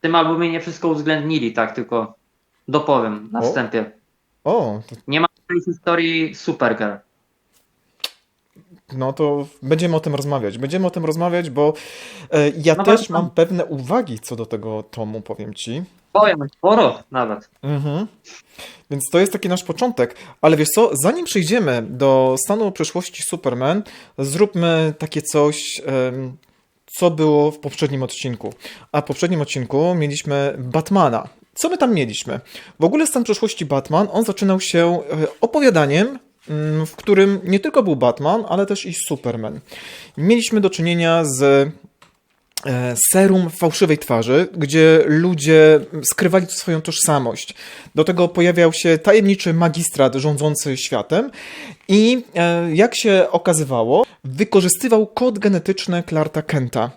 w tym albumie nie wszystko uwzględnili, tak, tylko dopowiem na O. wstępie. O, Nie ma tej historii Supergirl. no to będziemy o tym rozmawiać. Będziemy o tym rozmawiać, bo e, ja No też mam pewne uwagi co do tego tomu, powiem ci. Powiem, sporo nawet. Mhm. Więc to jest taki nasz początek. Ale wiesz co, zanim przejdziemy do stanu przyszłości Superman, zróbmy takie coś, co było w poprzednim odcinku. A w poprzednim odcinku mieliśmy Batmana. Co my tam mieliśmy? W ogóle stan przyszłości Batman, on zaczynał się e, opowiadaniem, mm, w którym nie tylko był Batman, ale też i Superman. Mieliśmy do czynienia z serum fałszywej twarzy, gdzie ludzie skrywali swoją tożsamość. Do tego pojawiał się tajemniczy magistrat rządzący światem i e, jak się okazywało, wykorzystywał kod genetyczny Clarka Kenta.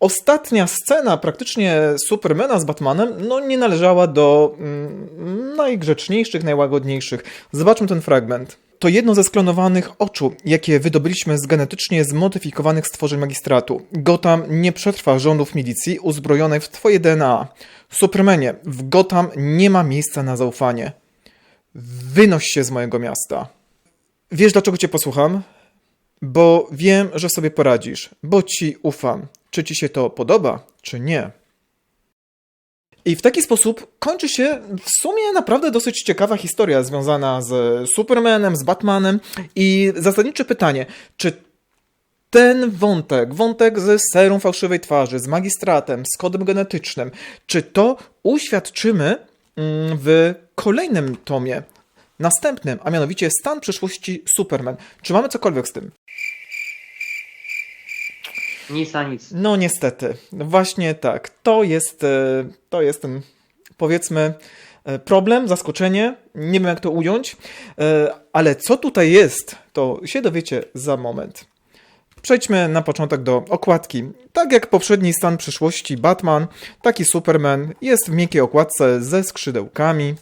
Ostatnia scena praktycznie Supermana z Batmanem no, nie należała do mm, najgrzeczniejszych, najłagodniejszych. Zobaczmy ten fragment. To jedno ze sklonowanych oczu, jakie wydobyliśmy z genetycznie zmodyfikowanych stworzeń magistratu. Gotham nie przetrwa rządów milicji uzbrojonej w twoje DNA. Supermanie, w Gotham nie ma miejsca na zaufanie. Wynoś się z mojego miasta. Wiesz, dlaczego cię posłucham? Bo wiem, że sobie poradzisz, bo ci ufam. Czy ci się to podoba, czy nie? I w taki sposób kończy się w sumie naprawdę dosyć ciekawa historia związana z Supermanem, z Batmanem i zasadnicze pytanie, czy ten wątek, wątek ze serum fałszywej twarzy, z magistratem, z kodem genetycznym, czy to uświadczymy mm, w kolejnym tomie, następnym, a mianowicie stan przyszłości Superman. Czy mamy cokolwiek z tym? Nic na nic. No niestety, właśnie tak. To jest, e, to jest ten, powiedzmy, e, problem, zaskoczenie. Nie wiem jak to ująć, e, ale co tutaj jest, to się dowiecie za moment. Przejdźmy na początek do okładki. Tak jak poprzedni stan przyszłości Batman, taki Superman jest w miękkiej okładce ze skrzydełkami.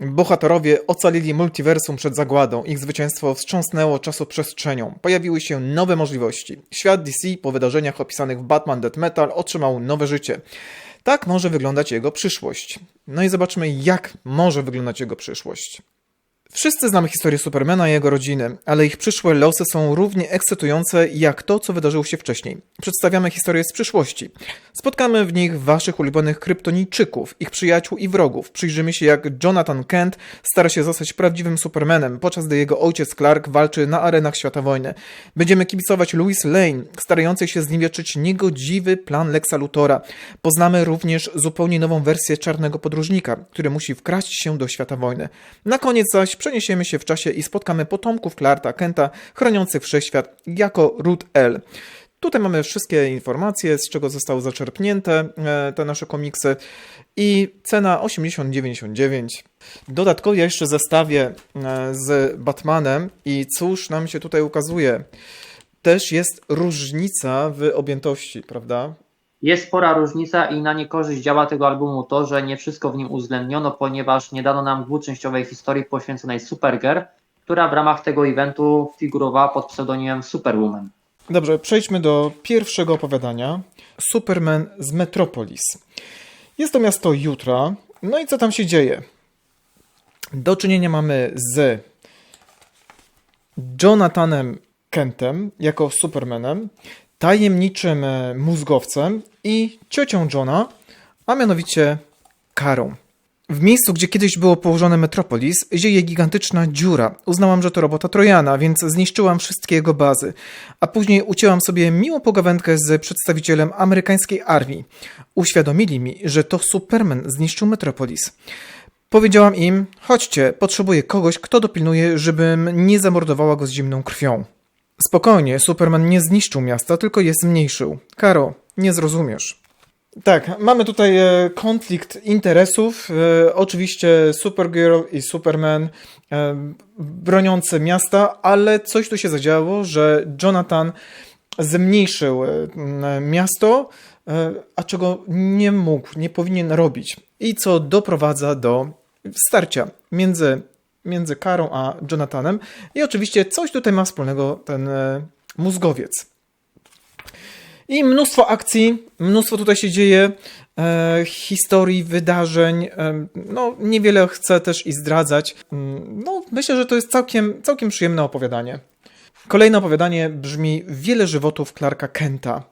Bohaterowie ocalili multiversum przed zagładą. Ich zwycięstwo wstrząsnęło czasoprzestrzenią. Pojawiły się nowe możliwości. Świat DC po wydarzeniach opisanych w Batman Death Metal otrzymał nowe życie. Tak może wyglądać jego przyszłość. No i zobaczmy, jak może wyglądać jego przyszłość. Wszyscy znamy historię Supermana i jego rodziny, ale ich przyszłe losy są równie ekscytujące jak to, co wydarzyło się wcześniej. Przedstawiamy historię z przyszłości. Spotkamy w nich waszych ulubionych kryptonijczyków, ich przyjaciół i wrogów. Przyjrzymy się, jak Jonathan Kent stara się zostać prawdziwym Supermanem, podczas gdy jego ojciec Clark walczy na arenach świata wojny. Będziemy kibicować Louis Lane, starającej się zniwieczyć niegodziwy plan Lexa Luthora. Poznamy również zupełnie nową wersję Czarnego Podróżnika, który musi wkraść się do świata wojny. Na koniec zaś przeniesiemy się w czasie i spotkamy potomków Clarka Kenta, chroniących wszechświat jako Ruth L. Tutaj mamy wszystkie informacje, z czego zostały zaczerpnięte e, te nasze komiksy i cena 80,99. Dodatkowo ja jeszcze zestawię e, z Batmanem i cóż nam się tutaj ukazuje. Też jest różnica w objętości, prawda? Jest spora różnica i na niekorzyść działa tego albumu to, że nie wszystko w nim uwzględniono, ponieważ nie dano nam dwuczęściowej historii poświęconej Supergirl, która w ramach tego eventu figurowała pod pseudonimem Superwoman. Dobrze, przejdźmy do pierwszego opowiadania. Superman z Metropolis. Jest to miasto jutra. No i co tam się dzieje? Do czynienia mamy z Jonathanem Kentem jako Supermanem, tajemniczym e, mózgowcem i ciocią Johna, a mianowicie Karą. W miejscu, gdzie kiedyś było położone Metropolis, zieje gigantyczna dziura. Uznałam, że to robota Trojana, więc zniszczyłam wszystkie jego bazy. A później ucięłam sobie miłą pogawędkę z przedstawicielem amerykańskiej armii. Uświadomili mi, że to Superman zniszczył Metropolis. Powiedziałam im, chodźcie, potrzebuję kogoś, kto dopilnuje, żebym nie zamordowała go z zimną krwią. Spokojnie, Superman nie zniszczył miasta, tylko je zmniejszył. Karo, nie zrozumiesz. Tak, mamy tutaj e, konflikt interesów. E, oczywiście Supergirl i Superman e, broniące miasta, ale coś tu się zadziało, że Jonathan zmniejszył miasto, a czego nie mógł, nie powinien robić. I co doprowadza do starcia między, między Karą a Jonathanem. I oczywiście coś tutaj ma wspólnego ten e, mózgowiec. I mnóstwo akcji, mnóstwo tutaj się dzieje, e, historii, wydarzeń. E, no, niewiele chcę też i zdradzać. Mm, No, myślę, że to jest całkiem, całkiem przyjemne opowiadanie. Kolejne opowiadanie brzmi Wiele żywotów Clarka Kenta.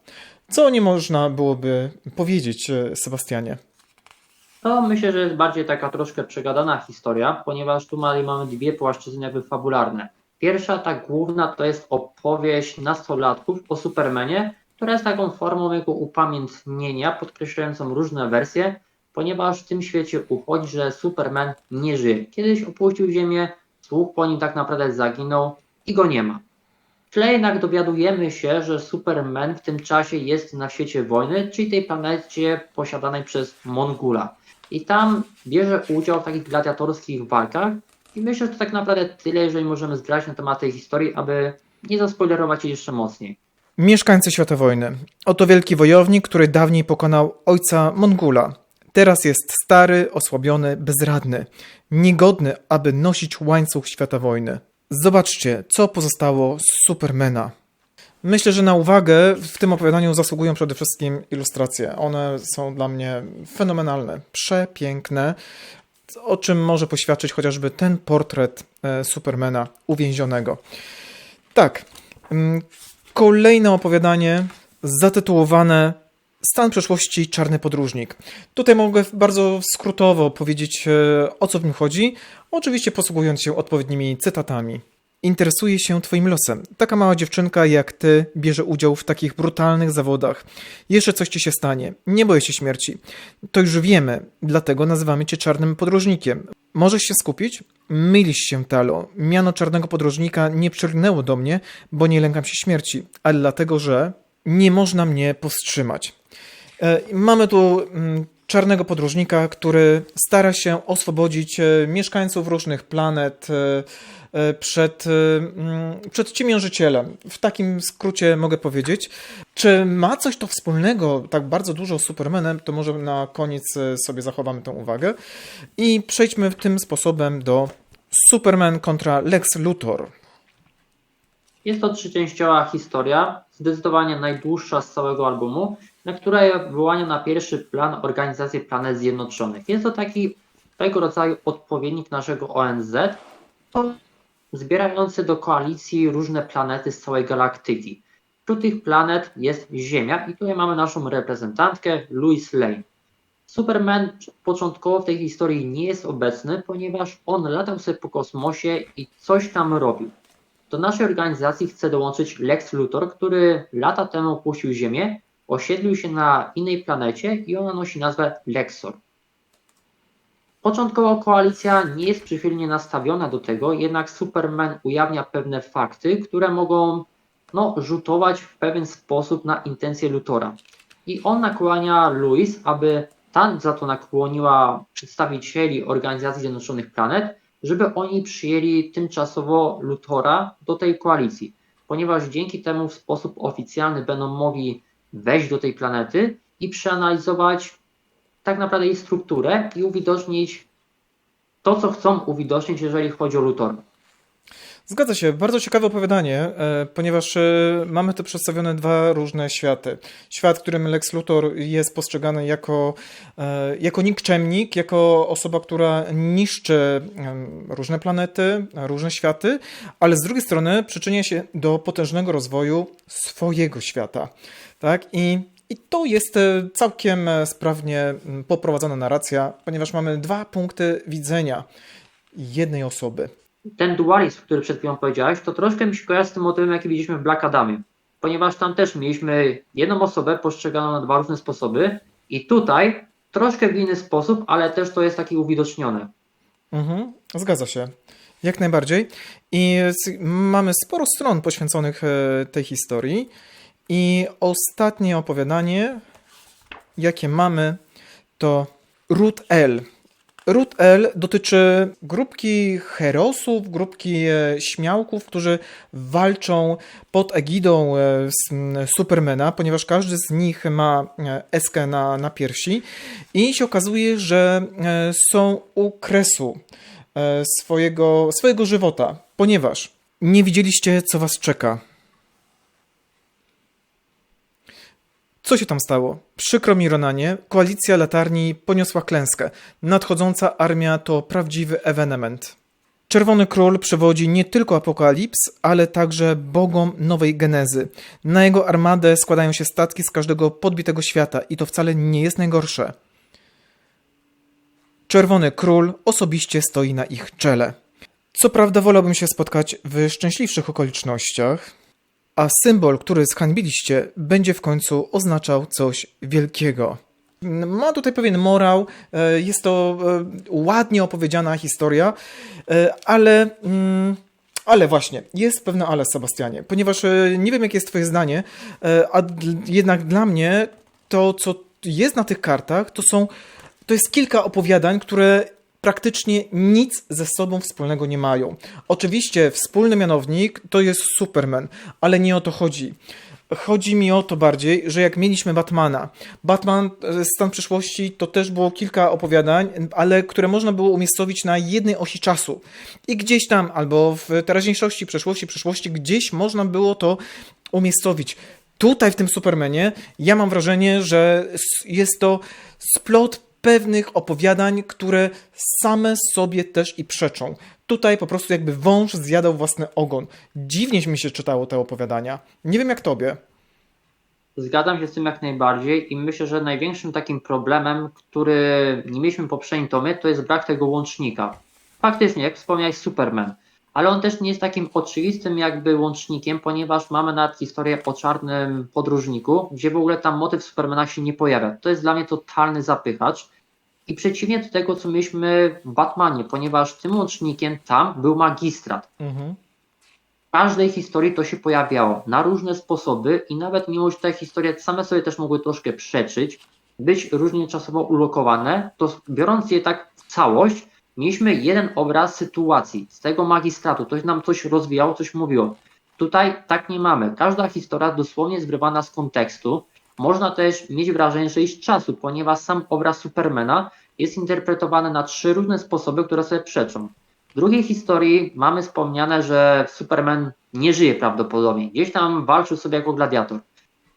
Co nie można byłoby powiedzieć, e, Sebastianie? To myślę, że jest bardziej taka troszkę przegadana historia, ponieważ tu mamy mamy dwie płaszczyzny jakby fabularne. Pierwsza, ta główna, to jest opowieść nastolatków o Supermanie, która jest taką formą jego upamiętnienia, podkreślającą różne wersje, ponieważ w tym świecie uchodzi, że Superman nie żyje. Kiedyś opuścił Ziemię, słuch po nim tak naprawdę zaginął i go nie ma. W tle jednak dowiadujemy się, że Superman w tym czasie jest na świecie wojny, czyli tej planecie posiadanej przez Mongula. I tam bierze udział w takich gladiatorskich walkach. I myślę, że to tak naprawdę tyle, jeżeli możemy zdradzić na temat tej historii, aby nie zaspoilerować jej jeszcze mocniej. Mieszkańcy Świata Wojny. Oto wielki wojownik, który dawniej pokonał ojca Mongula. Teraz jest stary, osłabiony, bezradny, niegodny, aby nosić łańcuch Świata Wojny. Zobaczcie, co pozostało z Supermana. Myślę, że na uwagę w tym opowiadaniu zasługują przede wszystkim ilustracje. One są dla mnie fenomenalne, przepiękne, o czym może poświadczyć chociażby ten portret e, Supermana uwięzionego. Tak, mm, kolejne opowiadanie zatytułowane Stan przeszłości Czarny Podróżnik. Tutaj mogę bardzo skrótowo powiedzieć e, o co w nim chodzi, oczywiście posługując się odpowiednimi cytatami. Interesuje się Twoim losem. Taka mała dziewczynka jak Ty bierze udział w takich brutalnych zawodach. Jeszcze coś Ci się stanie. Nie boję się śmierci. To już wiemy, dlatego nazywamy Cię Czarnym Podróżnikiem. Możesz się skupić? Mylisz się, Talo. Miano Czarnego Podróżnika nie przylgnęło do mnie, bo nie lękam się śmierci, ale dlatego, że nie można mnie powstrzymać. E, Mamy tu mm, czarnego podróżnika, który stara się oswobodzić e, mieszkańców różnych planet e, e, przed, mm, przed ciemiężycielem. W takim skrócie mogę powiedzieć. Czy ma coś to wspólnego tak bardzo dużo z Supermanem, to może na koniec sobie zachowamy tę uwagę. I przejdźmy tym sposobem do Superman kontra Lex Luthor. Jest to trzyczęściowa historia, zdecydowanie najdłuższa z całego albumu, na której wyłania na pierwszy plan Organizację Planet Zjednoczonych. Jest to taki tego rodzaju odpowiednik naszego ONZ, zbierający do koalicji różne planety z całej galaktyki. Wśród tych planet jest Ziemia i tutaj mamy naszą reprezentantkę Louis Lane. Superman początkowo w tej historii nie jest obecny, ponieważ on latał sobie po kosmosie i coś tam robił. Do naszej organizacji chce dołączyć Lex Luthor, który lata temu opuścił Ziemię, osiedlił się na innej planecie i ona nosi nazwę Lexor. Początkowo koalicja nie jest przychylnie nastawiona do tego, jednak Superman ujawnia pewne fakty, które mogą no, rzutować w pewien sposób na intencje Luthora. I on nakłania Louis, aby ta za to nakłoniła przedstawicieli Organizacji Zjednoczonych Planet, żeby oni przyjęli tymczasowo Luthora do tej koalicji, ponieważ dzięki temu w sposób oficjalny będą mogli wejść do tej planety i przeanalizować tak naprawdę jej strukturę i uwidocznić to, co chcą uwidocznić, jeżeli chodzi o Luthora. Zgadza się, bardzo ciekawe opowiadanie, e, ponieważ e, mamy tu przedstawione dwa różne światy. Świat, w którym Lex Luthor jest postrzegany jako, e, jako nikczemnik, jako osoba, która niszczy różne planety, różne światy, ale z drugiej strony przyczynia się do potężnego rozwoju swojego świata. Tak? I, i to jest całkiem sprawnie poprowadzona narracja, ponieważ mamy dwa punkty widzenia jednej osoby. Ten dualizm, który przed chwilą powiedziałeś, to troszkę mi się kojarzy z tym motywem, jaki widzieliśmy w Black Adamie. Ponieważ tam też mieliśmy jedną osobę postrzeganą na dwa różne sposoby i tutaj troszkę w inny sposób, ale też to jest takie uwidocznione. Mhm, zgadza się. Jak najbardziej. I mamy sporo stron poświęconych e, tej historii. I ostatnie opowiadanie, jakie mamy, to Root L. Root L dotyczy grupki herosów, grupki e, śmiałków, którzy walczą pod egidą e, Supermana, ponieważ każdy z nich ma eskę na, na piersi i się okazuje, że e, są u kresu swojego, swojego żywota, ponieważ nie widzieliście, co was czeka. Co się tam stało? Przykro mi, Ronanie, koalicja latarni poniosła klęskę. Nadchodząca armia to prawdziwy ewenement. Czerwony Król przewodzi nie tylko Apokalips, ale także bogom nowej genezy. Na jego armadę składają się statki z każdego podbitego świata i to wcale nie jest najgorsze. Czerwony Król osobiście stoi na ich czele. Co prawda wolałbym się spotkać w szczęśliwszych okolicznościach, a symbol, który zhańbiliście, będzie w końcu oznaczał coś wielkiego. Ma tutaj pewien morał, e, jest to e, ładnie opowiedziana historia, e, ale, mm, ale właśnie, jest pewne ale, Sebastianie, ponieważ nie wiem, jakie jest Twoje zdanie, a jednak dla mnie to, co jest na tych kartach, to są, to jest kilka opowiadań, które praktycznie nic ze sobą wspólnego nie mają. Oczywiście wspólny mianownik to jest Superman, ale nie o to chodzi. Chodzi mi o to bardziej, że jak mieliśmy Batmana, Batman e, Stan przyszłości to też było kilka opowiadań, ale które można było umiejscowić na jednej osi czasu. I gdzieś tam, albo w teraźniejszości, przeszłości, przyszłości, gdzieś można było to umiejscowić. Tutaj w tym Supermanie ja mam wrażenie, że jest to splot pewnych opowiadań, które same sobie też i przeczą. Tutaj po prostu jakby wąż zjadał własny ogon. Dziwnie mi się czytało te opowiadania. Nie wiem jak tobie. Zgadzam się z tym jak najbardziej i myślę, że największym takim problemem, który nie mieliśmy w poprzednim tomie, to jest brak tego łącznika. Faktycznie, jak wspomniałeś, Superman, ale on też nie jest takim oczywistym jakby łącznikiem, ponieważ mamy nawet historię o czarnym podróżniku, gdzie w ogóle tam motyw Supermana się nie pojawia. To jest dla mnie totalny zapychacz i przeciwnie do tego, co mieliśmy w Batmanie, ponieważ tym łącznikiem tam był magistrat. Mhm. W każdej historii to się pojawiało na różne sposoby i nawet mimo, że te historie same sobie też mogły troszkę przeczyć, być różnie czasowo ulokowane, to biorąc je tak w całość, mieliśmy jeden obraz sytuacji z tego magistratu. To nam coś rozwijało, coś mówiło. Tutaj tak nie mamy. Każda historia dosłownie jest wyrwana z kontekstu. Można też mieć wrażenie, że jest czasu, ponieważ sam obraz Supermana jest interpretowany na trzy różne sposoby, które sobie przeczą. W drugiej historii mamy wspomniane, że Superman nie żyje prawdopodobnie. Gdzieś tam walczył sobie jako gladiator.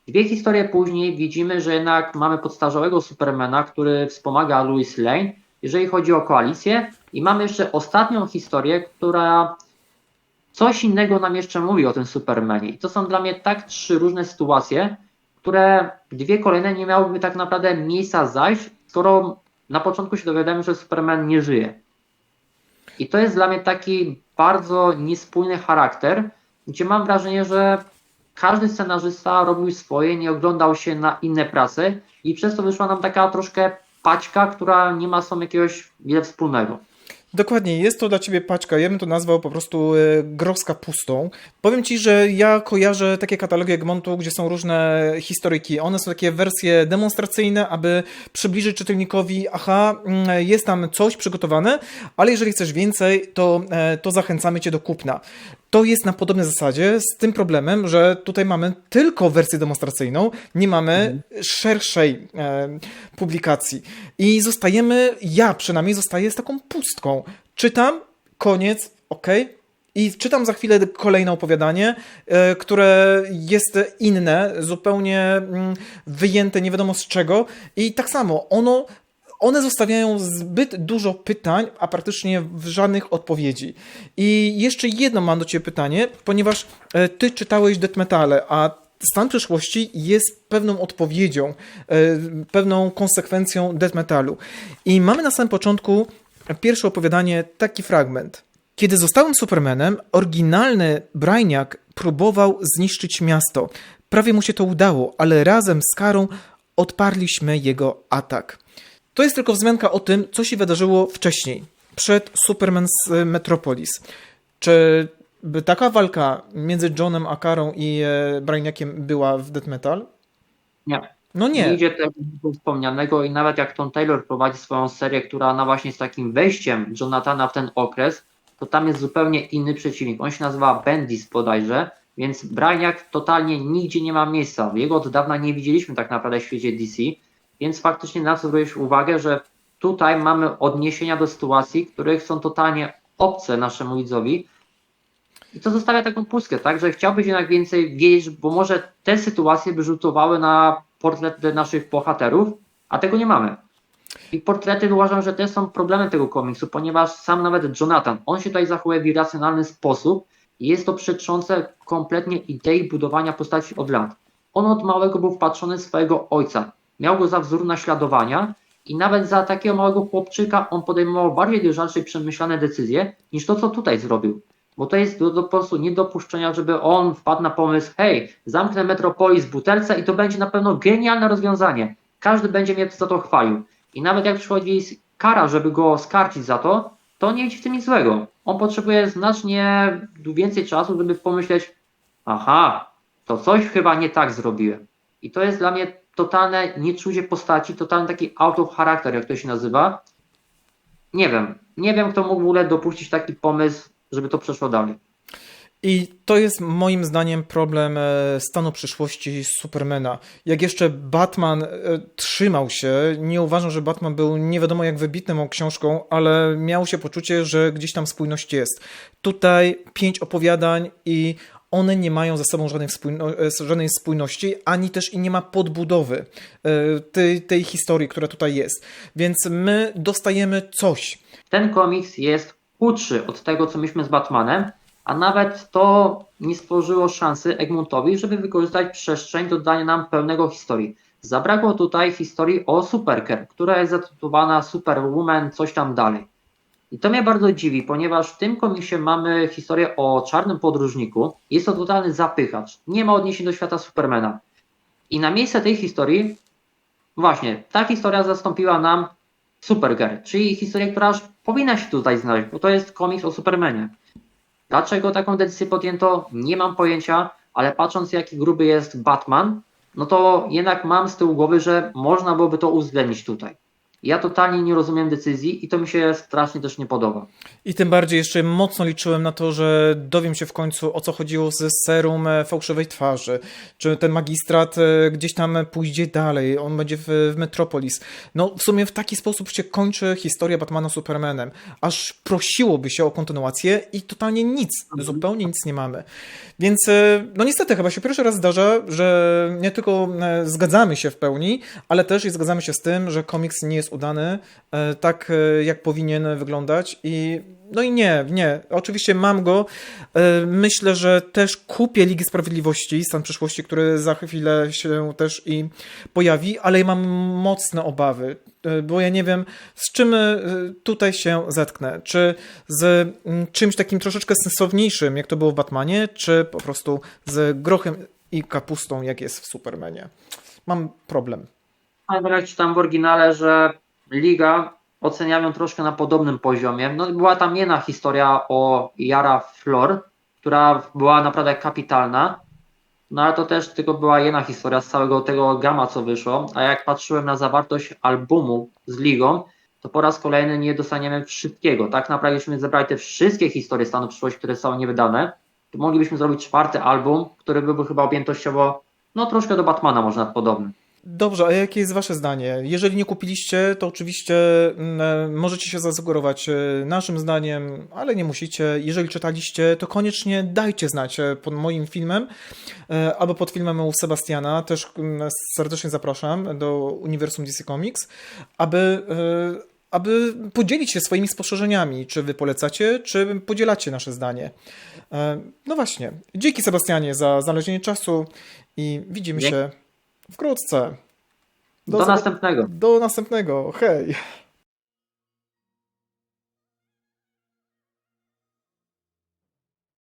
Dwie historie później widzimy, że jednak mamy podstarzałego Supermana, który wspomaga Louis Lane, jeżeli chodzi o koalicję. I mamy jeszcze ostatnią historię, która coś innego nam jeszcze mówi o tym Supermanie. I to są dla mnie tak trzy różne sytuacje, które dwie kolejne nie miałyby tak naprawdę miejsca zajść, skoro na początku się dowiadamy, że Superman nie żyje. I to jest dla mnie taki bardzo niespójny charakter, gdzie mam wrażenie, że każdy scenarzysta robił swoje, nie oglądał się na inne prace i przez to wyszła nam taka troszkę paćka, która nie ma sobą jakiegoś wiele wspólnego. Dokładnie, jest to dla ciebie paczka. Ja bym to nazwał po prostu e, groska pustą. Powiem ci, że ja kojarzę takie katalogi Egmontu, gdzie są różne historyki. One są takie wersje demonstracyjne, aby przybliżyć czytelnikowi, aha, mm, jest tam coś przygotowane, ale jeżeli chcesz więcej, to, e, to zachęcamy cię do kupna. To jest na podobnej zasadzie z tym problemem, że tutaj mamy tylko wersję demonstracyjną, nie mamy szerszej e, publikacji. I zostajemy, ja przynajmniej zostaję z taką pustką. Czytam, koniec, ok. I czytam za chwilę kolejne opowiadanie, e, które jest inne, zupełnie mm, wyjęte nie wiadomo z czego. I tak samo, ono one zostawiają zbyt dużo pytań, a praktycznie żadnych odpowiedzi. I jeszcze jedno mam do Ciebie pytanie, ponieważ e, Ty czytałeś Death Metale, a stan przyszłości jest pewną odpowiedzią, e, pewną konsekwencją Death Metalu. I mamy na samym początku pierwsze opowiadanie, taki fragment. Kiedy zostałem Supermanem, oryginalny Brainiak próbował zniszczyć miasto. Prawie mu się to udało, ale razem z Karą odparliśmy jego atak. To jest tylko wzmianka o tym, co się wydarzyło wcześniej, przed Superman z Metropolis. Czy by taka walka między Johnem a Karą i e, Brainiakiem była w Death Metal? Nie. No Nie nie. idzie tego wspomnianego i nawet jak Tom Taylor prowadzi swoją serię, która na właśnie z takim wejściem Jonathana w ten okres, to tam jest zupełnie inny przeciwnik. On się nazywa Bendis bodajże, więc Brainiak totalnie nigdzie nie ma miejsca. Jego od dawna nie widzieliśmy tak naprawdę w świecie DC, więc faktycznie na co zwrócić uwagę, że tutaj mamy odniesienia do sytuacji, które są totalnie obce naszemu widzowi. I to zostawia taką pustkę, tak, że chciałbyś jednak więcej wiedzieć, bo może te sytuacje by rzutowały na portrety naszych bohaterów, a tego nie mamy. I portrety uważam, że też są problemem tego komiksu, ponieważ sam nawet Jonathan, on się tutaj zachowuje w irracjonalny sposób i jest to przeczące kompletnie idei budowania postaci od lat. On od małego był wpatrzony w swojego ojca, miał go za wzór naśladowania i nawet za takiego małego chłopczyka on podejmował bardziej dojrzalsze i przemyślane decyzje niż to, co tutaj zrobił. Bo to jest do, do po prostu nie żeby on wpadł na pomysł, hej, zamknę Metropolis w butelce i to będzie na pewno genialne rozwiązanie. Każdy będzie mnie za to chwalił. I nawet jak przychodzi kara, żeby go skarcić za to, to nie widzi w tym nic złego. On potrzebuje znacznie więcej czasu, żeby pomyśleć, aha, to coś chyba nie tak zrobiłem. I to jest dla mnie totalne nieczucie postaci, totalny taki out of character, jak to się nazywa. Nie wiem, nie wiem kto mógł w ogóle dopuścić taki pomysł, żeby to przeszło dalej. I to jest moim zdaniem problem e, stanu przyszłości Supermana. Jak jeszcze Batman e, trzymał się, nie uważam, że Batman był nie wiadomo jak wybitną książką, ale miało się poczucie, że gdzieś tam spójność jest. Tutaj pięć opowiadań i one nie mają ze sobą żadnej, spójno, e, żadnej spójności, ani też i nie ma podbudowy e, tej, tej historii, która tutaj jest. Więc my dostajemy coś. Ten komiks jest chudszy od tego, co myśmy z Batmanem, a nawet to nie stworzyło szansy Egmontowi, żeby wykorzystać przestrzeń do dania nam pełnego historii. Zabrakło tutaj historii o Supergirl, która jest zatytułowana Superwoman, coś tam dalej. I to mnie bardzo dziwi, ponieważ w tym komiksie mamy historię o czarnym podróżniku. Jest to totalny zapychacz. Nie ma odniesień do świata Supermana. I na miejsce tej historii, właśnie, ta historia zastąpiła nam Supergirl, czyli historię, która powinna się tutaj znaleźć, bo to jest komiks o Supermanie. Dlaczego taką decyzję podjęto? Nie mam pojęcia, ale patrząc jaki gruby jest Batman, no to jednak mam z tyłu głowy, że można byłoby to uwzględnić tutaj. Ja totalnie nie rozumiem decyzji i to mi się strasznie też nie podoba. I tym bardziej jeszcze mocno liczyłem na to, że dowiem się w końcu o co chodziło z serum e, fałszywej twarzy. Czy ten magistrat e, gdzieś tam pójdzie dalej, on będzie w, w Metropolis. No w sumie w taki sposób się kończy historia Batmana Supermanem. Aż prosiłoby się o kontynuację i totalnie nic, zupełnie nic nie mamy. Więc e, no niestety chyba się pierwszy raz zdarza, że nie tylko zgadzamy się w pełni, ale też i zgadzamy się z tym, że komiks nie jest udany e, tak, e, jak powinien wyglądać i no i nie, nie. Oczywiście mam go. E, Myślę, że też kupię Ligi Sprawiedliwości, stan przyszłości, który za chwilę się też i pojawi, ale mam mocne obawy, bo ja nie wiem, z czym tutaj się zetknę. Czy z mm, czymś takim troszeczkę sensowniejszym, jak to było w Batmanie, czy po prostu z grochem i kapustą, jak jest w Supermanie. Mam problem. Ale jak czytam w oryginale, że Liga oceniam ją troszkę na podobnym poziomie. No, była tam jedna historia o Yara Flor, która była naprawdę kapitalna. No ale to też tylko była jedna historia z całego tego gama, co wyszło. A jak patrzyłem na zawartość albumu z Ligą, to po raz kolejny nie dostaniemy wszystkiego. Tak naprawdę, jeśliśmy zebrali te wszystkie historie stanu przyszłości, które są niewydane, to moglibyśmy zrobić czwarty album, który byłby chyba objętościowo, no troszkę do Batmana można podobny. Dobrze, a jakie jest Wasze zdanie? Jeżeli nie kupiliście, to oczywiście mm, e, możecie się zasugerować e, naszym zdaniem, ale nie musicie. Jeżeli czytaliście, to koniecznie dajcie znać e, pod moim filmem albo pod filmem u Sebastiana. Też mm, serdecznie zapraszam do Uniwersum DC Comics, aby, aby podzielić się swoimi spostrzeżeniami. Czy Wy polecacie, czy podzielacie nasze zdanie. No właśnie. Dzięki Sebastianie za znalezienie czasu i widzimy Dzięki. się wkrótce. Do zob- następnego. Do następnego. Hej.